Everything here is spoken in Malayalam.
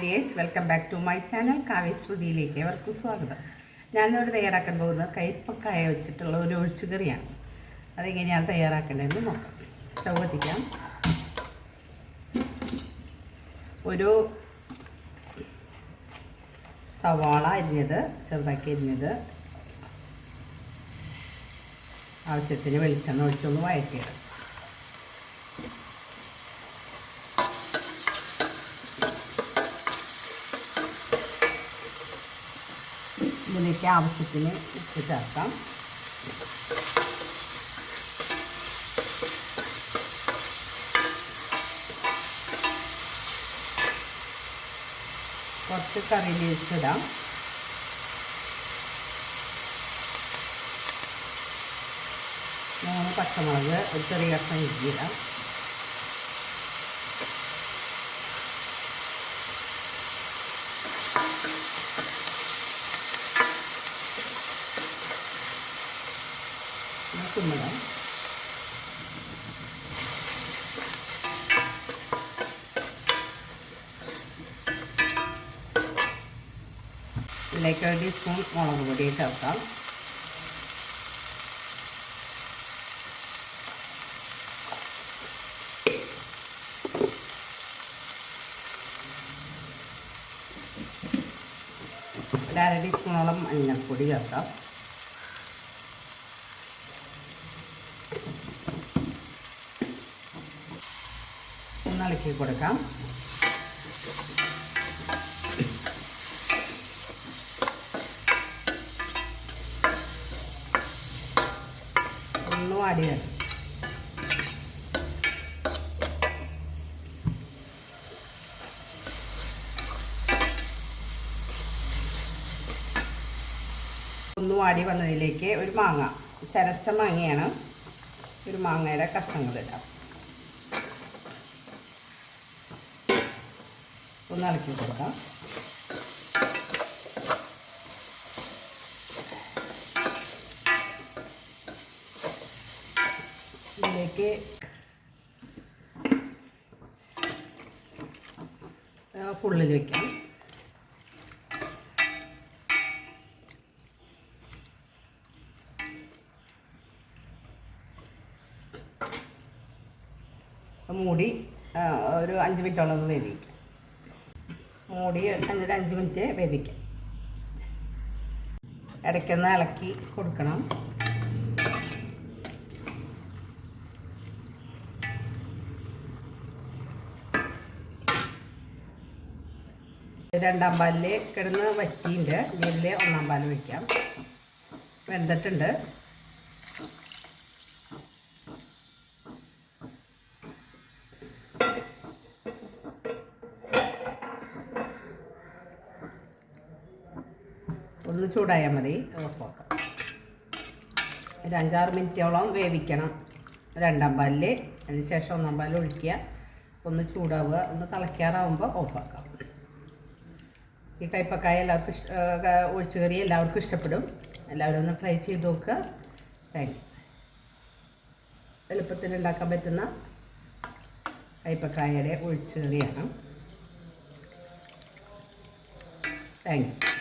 Dears welcome back to my channel കാവ്യശ്രുതിയിലേക്ക് അവർക്ക് സ്വാഗതം. ഞാനിവിടെ തയ്യാറാക്കാൻ പോകുന്നത് കയ്പക്കായ വെച്ചിട്ടുള്ള ഒരു ഒഴിച്ചുകറിയാണ് അതെങ്ങനെയാണ് തയ്യാറാക്കേണ്ടതെന്ന് നോക്കാം. സ്റ്റൗ കത്തിക്കാം. ഒരു സവാള അരിഞ്ഞത് ചെറുതാക്കി അരിഞ്ഞത്. ആവശ്യത്തിന് വെളിച്ചെണ്ണ ഒഴിച്ചൊന്ന് വഴറ്റിയിടും. ഇതിലേക്ക് ആവശ്യത്തിന് ഉപ്പ് ചേർക്കാം കുറച്ച് കറി ലീവ്സ് ഇടാം. മൂന്ന് പച്ചമുളക് ഒരു ചെറിയ കഷ്ണം ഇഞ്ചി ഇടാം. കുമ്മളം ഇതിലേക്ക് ഒരു സ്പൂൺ മുളക് പൊടി ചേർക്കാം. ഒരു അര ടീസ്പൂണോളം മഞ്ഞൾപ്പൊടി ചേർക്കാം. ഒന്ന് ഇളക്കി കൊടുക്കാം. ഒന്ന് വാടി ഒന്ന് വന്നതിലേക്ക് ഒരു മാങ്ങ. ചരച്ച മാങ്ങയാണ്. ഒരു മാങ്ങയുടെ കഷ്ണങ്ങളിടാം ഒന്ന് ഇളക്കി കൊടുക്കാം. ഇതിലേക്ക് ഫുള്ളിൽ വയ്ക്കാം മൂടി ഒരു അഞ്ച് മിനിറ്റോളം വേവിക്കാം. മൂടി അഞ്ചൊരു അഞ്ച് മിനിറ്റ് വേവിക്കാം. ഇടയ്ക്കൊന്ന് ഇളക്കി കൊടുക്കണം. രണ്ടാം പാലിൽ കിടന്ന് വറ്റിയുണ്ട് ഇതിൽ ഒന്നാം പാൽ വയ്ക്കാം വെന്തിട്ടുണ്ട്. ഒന്ന് ചൂടായാൽ മതി. ഓഫാക്കാം ഒരു അഞ്ചാറ് മിനിറ്റോളം വേവിക്കണം. രണ്ടാം പാലിൽ അതിന് ശേഷം ഒന്നാം പാൽ ഒഴിക്കുക. ഒന്ന് ചൂടാവുക. ഒന്ന് തിളയ്ക്കാറാവുമ്പോൾ ഓഫാക്കാം ഈ കയ്പക്കായ എല്ലാവർക്കും ഇഷ്ട ഒഴിച്ചു കറി എല്ലാവർക്കും ഇഷ്ടപ്പെടും. എല്ലാവരും ഒന്ന് ട്രൈ ചെയ്ത് നോക്കുക. താങ്ക് എളുപ്പത്തിൽ ഉണ്ടാക്കാൻ പറ്റുന്ന കയ്പക്കായയുടെ ഒഴിച്ചു കറിയാണ്. Thank you